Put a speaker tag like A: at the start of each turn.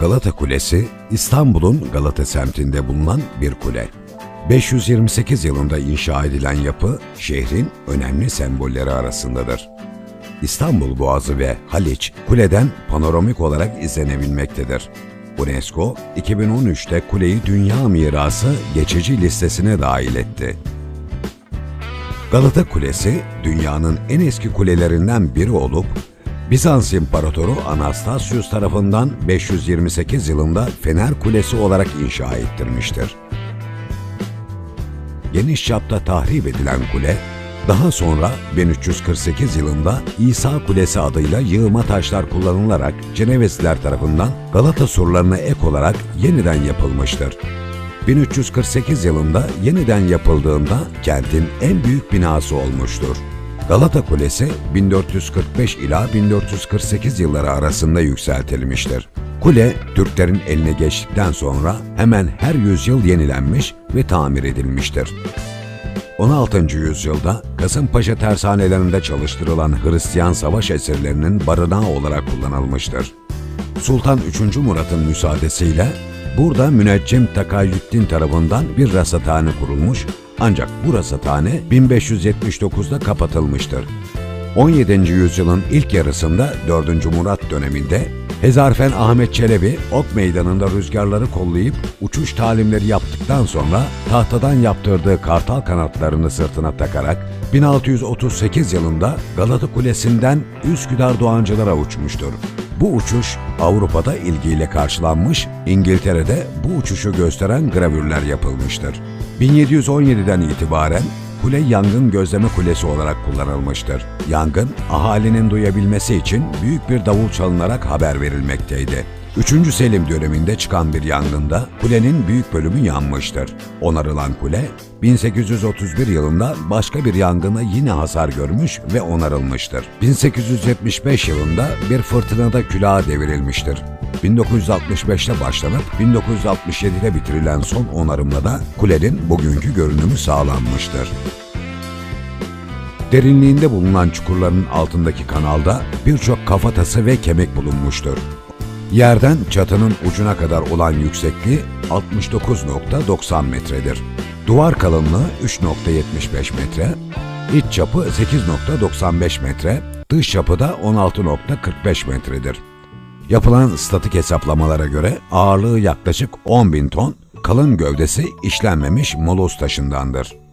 A: Galata Kulesi, İstanbul'un Galata semtinde bulunan bir kule. 528 yılında inşa edilen yapı, şehrin önemli sembolleri arasındadır. İstanbul Boğazı ve Haliç, kuleden panoramik olarak izlenebilmektedir. UNESCO, 2013'te kuleyi Dünya Mirası geçici listesine dahil etti. Galata Kulesi, dünyanın en eski kulelerinden biri olup, Bizans İmparatoru Anastasius tarafından 528 yılında Fener Kulesi olarak inşa ettirmiştir. Geniş çapta tahrip edilen kule, daha sonra 1348 yılında İsa Kulesi adıyla yığma taşlar kullanılarak Cenevesliler tarafından Galata surlarına ek olarak yeniden yapılmıştır. 1348 yılında yeniden yapıldığında kentin en büyük binası olmuştur. Galata Kulesi 1445 ila 1448 yılları arasında yükseltilmiştir. Kule, Türklerin eline geçtikten sonra hemen her yüzyıl yenilenmiş ve tamir edilmiştir. 16. yüzyılda Kasımpaşa tersanelerinde çalıştırılan Hristiyan savaş esirlerinin barınağı olarak kullanılmıştır. Sultan 3. Murat'ın müsaadesiyle burada müneccim Takayyüddin tarafından bir rasathane kurulmuş ancak bu rasathane 1579'da kapatılmıştır. 17. yüzyılın ilk yarısında 4. Murat döneminde Hezarfen Ahmet Çelebi ok meydanında rüzgarları kollayıp uçuş talimleri yaptıktan sonra tahtadan yaptırdığı kartal kanatlarını sırtına takarak 1638 yılında Galata Kulesi'nden Üsküdar Doğancılara uçmuştur. Bu uçuş Avrupa'da ilgiyle karşılanmış, İngiltere'de bu uçuşu gösteren gravürler yapılmıştır. 1717'den itibaren kule yangın gözleme kulesi olarak kullanılmıştır. Yangın, ahalinin duyabilmesi için büyük bir davul çalınarak haber verilmekteydi. 3. Selim döneminde çıkan bir yangında kulenin büyük bölümü yanmıştır. Onarılan kule, 1831 yılında başka bir yangına yine hasar görmüş ve onarılmıştır. 1875 yılında bir fırtınada külaha devrilmiştir. 1965'te başlanıp 1967'de bitirilen son onarımla da kulenin bugünkü görünümü sağlanmıştır. Derinliğinde bulunan çukurların altındaki kanalda birçok kafatası ve kemik bulunmuştur. Yerden çatının ucuna kadar olan yüksekliği 69.90 metredir. Duvar kalınlığı 3.75 metre, iç çapı 8.95 metre, dış çapı da 16.45 metredir. Yapılan statik hesaplamalara göre ağırlığı yaklaşık 10.000 ton, kalın gövdesi işlenmemiş molos taşındandır.